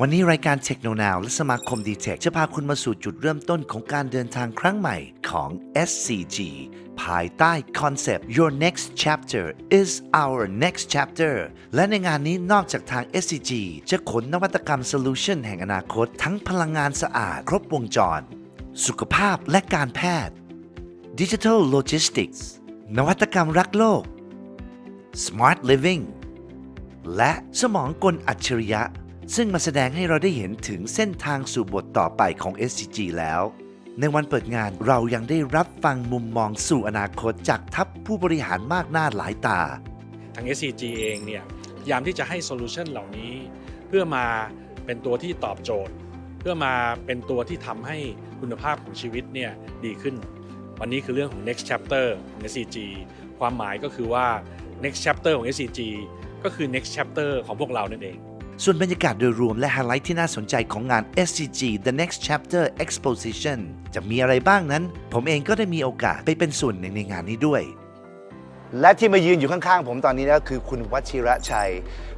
วันนี้รายการ Techno Now และสมาคม d t e c h จะพาคุณมาสู่จุดเริ่มต้นของการเดินทางครั้งใหม่ของ SCG ภายใต้คอนเซปต์ Your next chapter is our next chapter และในงานนี้นอกจากทาง SCG จะขนนวัตกรรม Solution แห่งอนาคต ทั้งพลังงานสะอาด ครบวงจร สุขภาพและการแพทย์ Digital Logistics นวัตกรรมรักโลก Smart Living และสมองกลอัจฉริยะ ซึ่งมาแสดงให้เราได้เห็นถึงเส้นทางสู่บทต่อไปของ SCG แล้ว ในวันเปิดงานเรายังได้รับฟังมุมมองสู่อนาคตจากทัพผู้บริหารมากหน้าหลายตา ทาง SCG เองเนี่ยพยายามที่จะให้โซลูชันเหล่านี้ เพื่อมาเป็นตัวที่ตอบโจทย์ เพื่อมาเป็นตัวที่ทำให้คุณภาพของชีวิตเนี่ยดีขึ้น วันนี้คือเรื่องของ next chapter ของ SCG ความหมายก็คือว่า next chapter ของ SCG ก็คือ next chapter ของพวกเรานั่นเอง ส่วนบรรยากาศโดยรวมและไฮไลท์ที่น่าสนใจของงาน SCG The Next Chapter Exposition จะมีอะไรบ้างนั้น ผมเองก็ได้มีโอกาสไปเป็นส่วนหนึ่งในงานนี้ด้วย และที่มายืนอยู่ข้างๆ ผมตอนนี้ก็คือคุณวัชิระชัย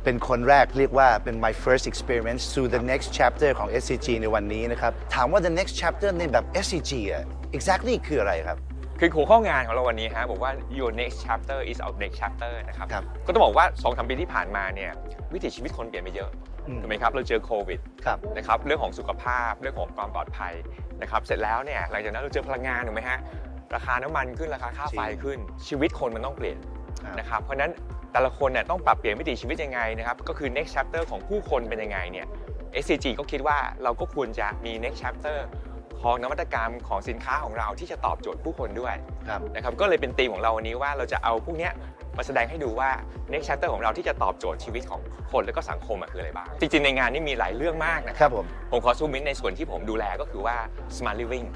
เป็นคนแรกเรียกว่าเป็น my first experience to the next chapter ของ SCG ในวันนี้นะครับ ถามว่า the next chapter ในแบบ SCG อะ exactly คืออะไรครับ คือหัวข้องานของเราวันนี้ฮะบอกว่า your next chapter is our next chapter นะครับครับก็ต้องบอกว่า2อสปีที่ผ่านมาเนี่ยวิถีชีวิตคนเปลี่ยนไปเยอะอืมถูกไหมครับเราเจอโควิดครับนะครับเรื่องของสุขภาพเรื่องของความปลอดภัยนะครับเสร็จแล้วเนี่ยหลังจากนั้นเราเจอพลังงานถูกไหมฮะราคาน้ำมันขึ้นราคาค่าไฟจริงขึ้น ชีวิตคนมันต้องเปลี่ยนครับนะครับเพราะฉะนั้นแต่ละคนเนี่ยต้องปรับเปลี่ยนวิถีชีวิตยังไงนะครับก็คือ next chapter ของผู้คนเป็นยังไงเนี่ย SCG ก็คิดว่าเราก็ควรจะมี next chapter ของนวัตกรรมของสินค้าของเราที่จะตอบโจทย์ผู้คนด้วยครับ นะครับก็เลยเป็นธีมของเราวันนี้ว่าเราจะเอาพวกเนี้ยมาแสดงให้ดูว่า next chapter ของเราที่จะตอบโจทย์ชีวิตของคนและก็สังคมอะคืออะไรบ้างจริงๆในงานนี้มีหลายเรื่องมากนะคครับรับผม ผมขอซูมอินในส่วนที่ผมดูแลก็คือว่า smart living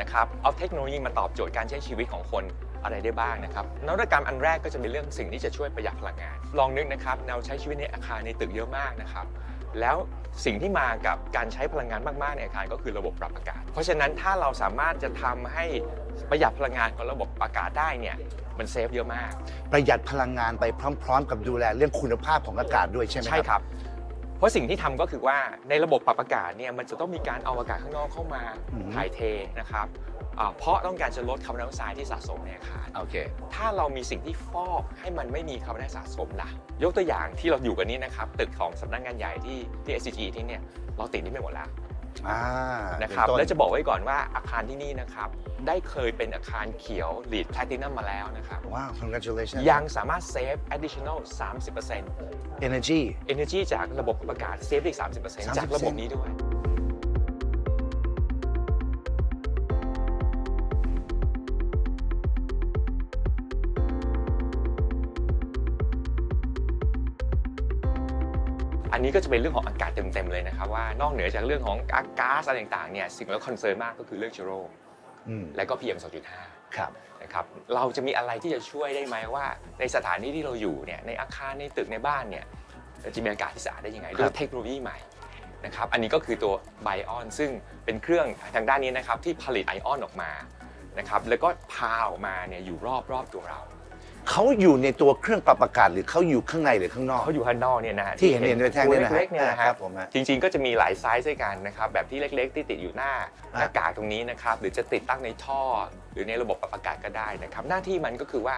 นะครับเอาเทคโนโลยีมาตอบโจทย์การใช้ชีวิตของคนอะไรได้บ้างนะครับนวัตกรรมอันแรกก็จะเป็นเรื่องสิ่งที่จะช่วยประหยัดพลังงาน ลองนึกนะครับเราใช้ชีวิตในอาคารในตึกเยอะมากนะครับ แล้วสิ่งที่มากับการใช้พลังงานมากๆในอาคารก็คือระบบปรับอากาศ เพราะฉะนั้นถ้าเราสามารถจะทำให้ประหยัดพลังงานของระบบอากาศได้เนี่ยมันเซฟเยอะมาก ประหยัดพลังงานไปพร้อม ๆ กับดูแลเรื่องคุณภาพของอากาศด้วยใช่ไหมใช่ครับ เพราะสิ่งที่ทำก็คือว่าในระบบปรับอากาศเนี่ยมันจะต้องมีการเอาอากาศข้างนอกเข้ามาอืมถ่ายเทนะครับอ่า เพราะต้องการจะลดคาร์บอนไดออกไซด์ที่สะสมในอาคารโอเค ถ้าเรามีสิ่งที่ฟอกให้มันไม่มีคาร์บอนไดออกไซด์สะสมล่ะ ยกตัวอย่างที่เราอยู่กันนี้นะครับตึกของสำนักงานใหญ่ที่ที่ SCG ที่เนี่ยเราติดนี่ไม่หมดแล้วอ่านะครับเป็ต้และจะบอกไว้ก่อนว่าอาคารที่นี่นะครับได้เคยเป็นอาคารเขียวลีดแพลตินัมมาแล้วนะครับว้าว congratulations ยังสามารถเซฟ additional 30% energy energy จากระบบปรับอากาศเซฟอีก 30%จากระบบนี้ด้วย อันนี้ก็จะเป็นเรื่องของอากาศเต็มๆเลยนะครับว่านอกเหนือจากเรื่องของก๊าซอะไรต่างๆเนี่ยสิ่งที่เราคอนเซิร์นมากก็คือเรื่องเชื้อโรคอืมและก็ PM 2.5ครับนะครับเราจะมีอะไรที่จะช่วยได้ไหมว่า ในสถานที่ที่เราอยู่เนี่ยในอาคารในตึกในบ้านเนี่ยเราจะมีอากาศที่สะอาดได้ยังไงครับด้วยเทคโนโลยีใหม่นะครับอันนี้ก็คือตัวไบออนซึ่งเป็นเครื่องทางด้านนี้นะครับที่ผลิตไอออนออกมานะครับแล้วก็พาออกมาเนี่ยอยู่รอบรอบตัวเรา เขาอยู่ในตัวเครื่องปรับอากาศหรือเขาอยู่ข้างในหรือข้างนอก เขาอยู่ข้างนอกเนี่ยนะฮะที่เห็นเห็นในแท่งเนี่ยนะฮะตัวเล็กๆเนี่ยนะฮะครับผมฮะจริงๆก็จะมีหลายไซส์ด้วยกันนะครับแบบที่เล็ก ๆ ที่ติดอยู่หน้าหอะน้ากากตรงนี้นะครับหรือจะติดตั้งในท่อ หรือในระบบปรับอากาศก็ได้นะครับหน้าที่มันก็คือว่า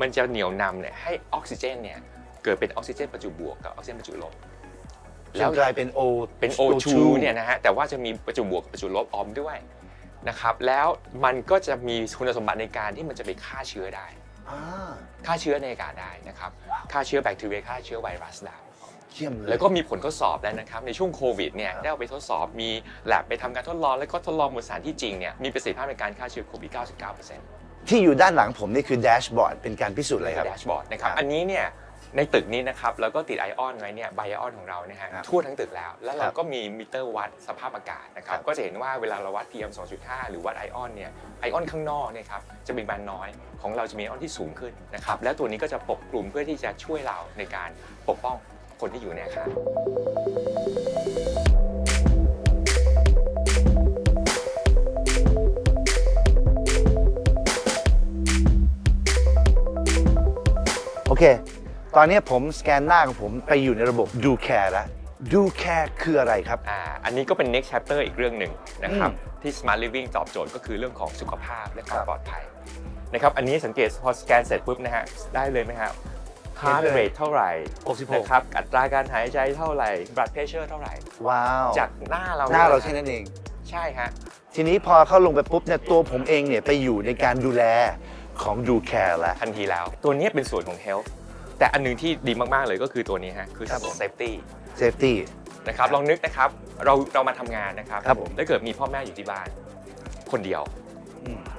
มันจะเหนี่ยวนำเนี่ยให้ออกซิเจนเนี่ยเกิดเป็นออกซิเจนประจุบวกกับออกซิเจนประจุลบ แล้แล้ววกลายเป็น O เป็น O2 เนี่ยนะฮะแต่ว่าจะมีประจุบวกกับประจุลบออมด้วยนะครับแล้วมันก็จะมีคุณสมบัติในการที่มันจะไปฆ่าเชื้อได้อ่า ฆ่าเชื้อในอากาศได้นะครับฆ่าเชื้อแบคทีเรียฆ่าเชื้อไวรัสได้ เยี่ยมเลย แล้วก็มีผลทดสอบแล้วนะครับ ในช่วงโควิดเนี่ยได้เอาไปทดสอบมีแลบไปทำการทดลอง แล้วก็ทดลองบนสถานที่จริงเนี่ยมีประสิทธิภาพในการฆ่าเชื้อโควิด 99%ที่อยู่ด้านหลังผมนี่คือแดชบอร์ดเป็นการพิสูจน์อะไรครับ แดชบอร์ดนะครับครับอันนี้เนี่ย ในตึกนี้นะครับเราก็ติดไอออนไว้เนี่ยไบไอออนของเราเนี่ยฮะครับทั่วทั้งตึกแล้ว แล้วเราครับก็มีมิเตอร์วัดสภาพอากาศนะครับครับก็จะเห็นว่าเวลาเราวัด PM 2.5 หรือวัดไอออนเนี่ยไอออนข้างนอกเนี่ยครับจะเป็นบานน้อยของเราจะมีไอออนที่สูงขึ้นนะครับแล้วตัวนี้ก็จะปกกลุ่มเพื่อที่จะช่วยเราในการปกป้องคนที่อยู่ในอาคาร โอเค ตอนนี้ผมสแกนหน้าของผมไปอยู่ในระบบดูแคร์แล้วดูแคร์คืออะไรครับ อ่าอันนี้ก็เป็น next chapter อีกเรื่องหนึ่งนะครับอืมที่ smart living ตอบโจทย์ก็คือเรื่องของสุขภาพและควาคมรับปลอดภัยนะครับอันนี้สังเกตพอสแกนเสร็จปุ๊บนะฮะได้เลยไหมครับเห็น heart เลย rate เท่าไหร่66นะครับอัตราการหายใจเท่าไหร่ blood pressure เท่าไหร่ ว้าว จากหน้าเราหน้าเรายะแค่นั้นเอง ใช่ฮะทีนี้พอเข้าลงไปปุ๊บเนี่ยตัวผมเองเนี่ยไปอยู่ในการดูแลของดูแคร์แล้วทันทีแล้ว ตัวนี้เป็นส่วนของ health แต่อันหนึงที่ดีมากๆเลยก็คือตัวนี้ฮะคือ ครับผม safety เซฟตี้ นะครับลองนึกนะครับเราเรามาทำงานนะครับครับผม ถ้าเกิดมีพ่อแม่อยู่ที่บ้าน คนเดียว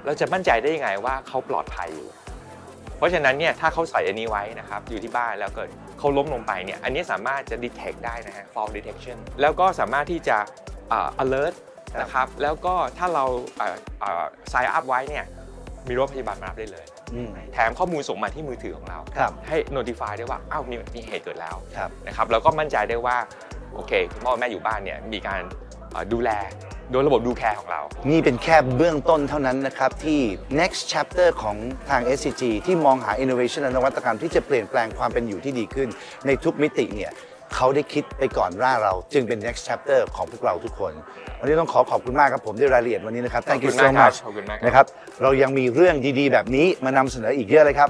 เราจะมั่นใจได้ยังไงว่าเขาปลอดภัยอยู่ เพราะฉะนั้นเนี่ยถ้าเขาใส่อันนี้ไว้นะครับอยู่ที่บ้านแล้วเกิดเขาล้มลงไปเนี่ยอันนี้สามารถจะ detect ได้นะฮะ fall detection แล้วก็สามารถที่จะอ่า alert ครับ นะครับแล้วก็ถ้าเราอ่าอ่า sign up ไว้เนี่ย มีรถพยาบาลมารับได้เลย อืม แถมข้อมูลส่งมาที่มือถือของเรา ครับให้ notify ได้ว่าอ้าวมีมีเหตุเกิดแล้วครับ นะครับแล้วก็มั่นใจได้ว่าโอเคคุณพ่อคุณแม่อยู่บ้านเนี่ยมีการเอ่อดูแลโดยระบบดูแคร์ของเรา นี่เป็นแค่เบื้องต้นเท่านั้นนะครับ ที่ next chapter ของทาง SCG ที่มองหา innovation และนวัตกรรมที่จะเปลี่ยนแปลงความเป็นอยู่ที่ดีขึ้น ในทุกมิติเนี่ย เขาได้คิดไปก่อนร่าเราจึงเป็น next chapter ของพวกเราทุกคน วันนี้ต้องขอขอบคุณมากครับผมด้วยรายละเอียดวันนี้นะครับ thank you ขอบคุ so ณมากครับ much ขอบคุณมากครับนะครับเรายังมีเรื่องดีๆ แบบนี้มานำเสนออีกเยอะเลยครับ